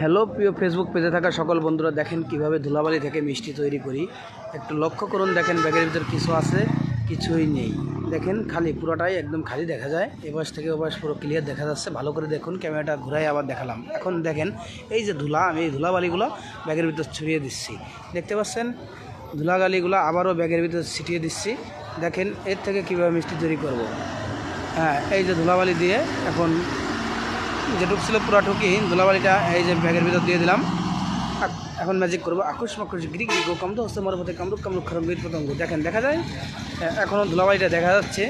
Hello, প্রিয় Facebook পেজে থাকা সকল বন্ধুরা, দেখেন কীভাবে ধুলাবালি থেকে মিষ্টি তৈরি করি। একটু লক্ষ্য করুন, দেখেন ব্যাগের ভিতর কিছু আছে, কিছুই নেই। দেখেন খালি, পুরোটাই একদম খালি দেখা যায়। এবাস থেকে ওবাস পুরো ক্লিয়ার দেখা যাচ্ছে। ভালো করে দেখুন, ক্যামেরাটা ঘুরাই আবার দেখালাম। এখন দেখেন, এই যে ধুলা, আমি এই ধুলাবালিগুলো ব্যাগের ভিতর ছড়িয়ে দিচ্ছি। দেখতে পাচ্ছেন? ধুলাগালিগুলো আবারও ব্যাগের ভিতর ছিটিয়ে দিচ্ছি। দেখেন, এর থেকে কীভাবে মিষ্টি তৈরি করব? হ্যাঁ এই যে ধুলাবালি দিয়ে এখন যেটুক ছিল পুরো ঠুকি ধুলাবালিটা এই যে ব্যাগের ভিতর দিয়ে দিলাম। এখন ম্যাজিক করব। আকুশ মাকুশ, গিরি গিরি গো কামদ হস্তে পথে কামরুক কামরুক খরম গীত পতঙ্গ। দেখেন, দেখা যায় এখনও ধুলাবালিটা দেখা যাচ্ছে।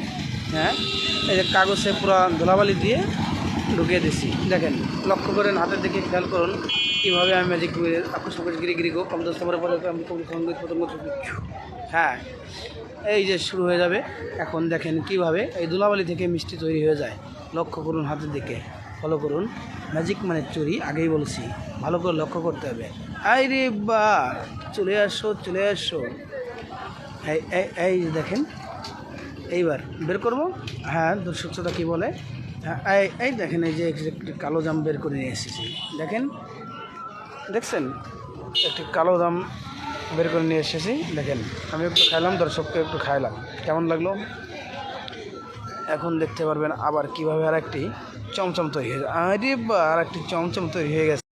হ্যাঁ এই যে কাগজে পুরো ধুলাবালি দিয়ে ঢুকিয়ে দিচ্ছি দেখেন, লক্ষ্য করেন, হাতের দিকে খেয়াল করুন, কীভাবে আমি ম্যাজিক আকুশ মাকুশ, গিরি গিরি গো কামদ হস্তে মর পথে কামরুক কামরুক খরম গীত পতঙ্গ হ্যাঁ এই যে শুরু হয়ে যাবে। এখন দেখেন কীভাবে এই ধুলাবালি থেকে মিষ্টি তৈরি হয়ে যায়। লক্ষ্য করুন হাতের দিকে। ফলো করুন। ম্যাজিক মানে চুরি আগেই বলছি। ভালো করে লক্ষ্য করতে হবে। আই রে বা চলে আসো চলে আসো। এই দেখেন এইবার বের করব। হ্যাঁ দর্শক শ্রোতা কী বলে? হ্যাঁ, এই এই দেখেন এই যে একটি কালো জাম বের করে নিয়ে এসেছি। দেখেন দেখছেন? একটি কালো দাম বের করে নিয়ে এসেছি। দেখেন আমি একটু খাইলাম দর্শককে একটু খাইলাম। কেমন লাগল? এখন দেখতে পারবেন আবার কীভাবে আর একটি চমচম তৈরি হয়ে আরে বা আর একটি চমচম তৈরি হয়ে গেছে।